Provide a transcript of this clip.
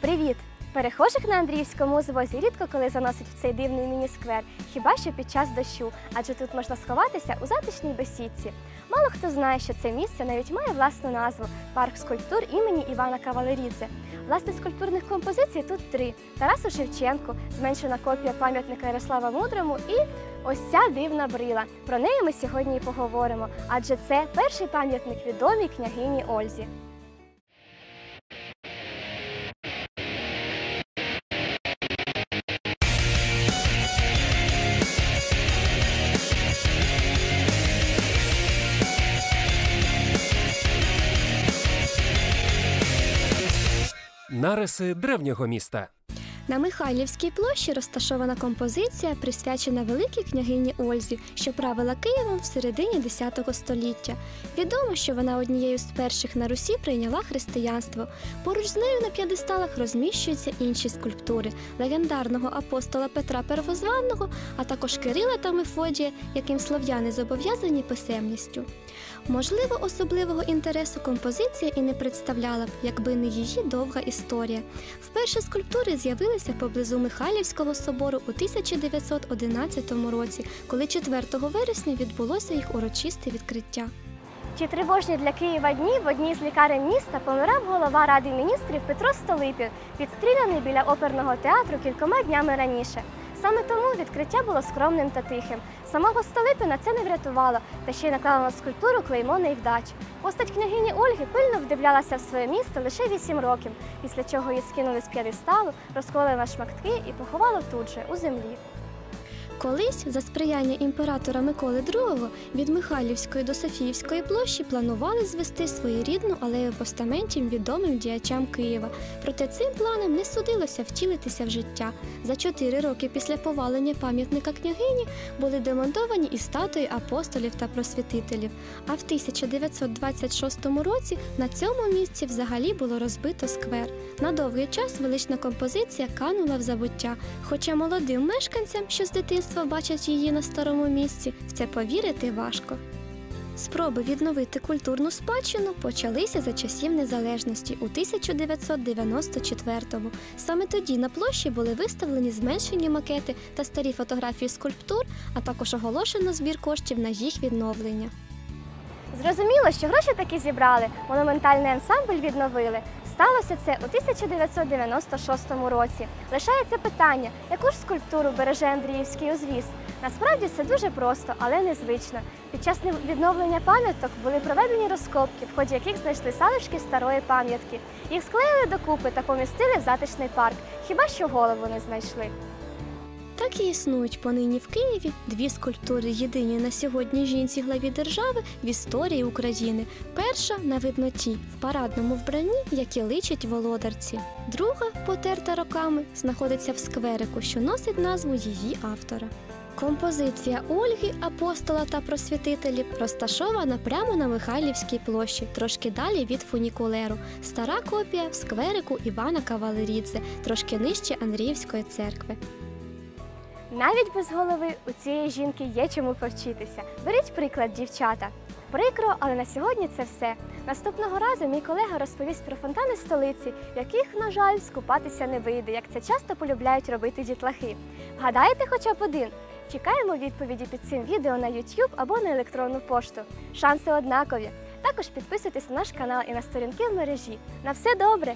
Привіт! Перехожих на Андріївському звозі рідко коли заносить в цей дивний міні-сквер, хіба що під час дощу, адже тут можна сховатися у затишній бесідці. Мало хто знає, що це місце навіть має власну назву парк скульптур імені Івана Кавалерідзе. Власне, скульптурних композицій тут три: Тарасу Шевченку, зменшена копія пам'ятника Ярослава Мудрому і ось ця дивна брила. Про неї ми сьогодні і поговоримо, адже це перший пам'ятник відомій княгині Ользі. Нариси древнього міста. На Михайлівській площі розташована композиція, присвячена великій княгині Ользі, що правила Києвом в середині X століття. Відомо, що вона однією з перших на Русі прийняла християнство. Поруч з нею на п'єдесталах розміщуються інші скульптури легендарного апостола Петра Первозванного, а також Кирила та Мефодія, яким слов'яни зобов'язані писемністю. Можливо, особливого інтересу композиція і не представляла б, якби не її довга історія. Вперше скульптури з'явилися поблизу Михайлівського собору у 1911 році, коли 4 вересня відбулося їх урочисте відкриття. Чи тривожні для Києва дні в одній з лікарень міста помирав голова Ради міністрів Петро Столипін, підстріляний біля оперного театру кількома днями раніше. Саме тому відкриття було скромним та тихим. Самого Столипина це не врятувало, та ще й наклало на скульптуру клеймо невдач. Постать княгині Ольги пильно вдивлялася в своє місто лише 8 років, після чого її скинули з п'єдесталу, розколили на шматки і поховали тут же, у землі. Колись за сприяння імператора Миколи II від Михайлівської до Софіївської площі планували звести своєрідну алею постаментів відомим діячам Києва. Проте цим планам не судилося втілитися в життя. За чотири роки після повалення пам'ятника княгині були демонтовані і статуї апостолів та просвітителів. А в 1926 році на цьому місці взагалі було розбито сквер. На довгий час велична композиція канула в забуття. Хоча молодим мешканцям, що з дитинства бачать її на старому місці, в це повірити важко. Спроби відновити культурну спадщину почалися за часів незалежності у 1994-му. Саме тоді на площі були виставлені зменшені макети та старі фотографії скульптур, а також оголошено збір коштів на їх відновлення. Зрозуміло, що гроші таки зібрали, монументальний ансамбль відновили. Сталося це у 1996 році. Лишається питання, яку ж скульптуру береже Андріївський узвіз. Насправді все дуже просто, але незвично. Під час відновлення пам'яток були проведені розкопки, в ході яких знайшли залишки старої пам'ятки. Їх склеїли докупи та помістили в затишний парк. Хіба що голову не знайшли? Так і існують понині в Києві дві скульптури, єдині на сьогодні жінці главі держави в історії України. Перша на видноті в парадному вбранні, яке личить володарці. Друга, потерта роками, знаходиться в скверику, що носить назву її автора. Композиція Ольги, апостола та просвітителів розташована прямо на Михайлівській площі, трошки далі від фунікулеру. Стара копія в скверику Івана Кавалерідзе, трошки нижче Андріївської церкви. Навіть без голови у цієї жінки є чому повчитися. Беріть приклад, дівчата. Прикро, але на сьогодні це все. Наступного разу мій колега розповість про фонтани столиці, в яких, на жаль, скупатися не вийде, як це часто полюбляють робити дітлахи. Вгадаєте хоча б один? Чекаємо відповіді під цим відео на YouTube або на електронну пошту. Шанси однакові. Також підписуйтесь на наш канал і на сторінки в мережі. На все добре!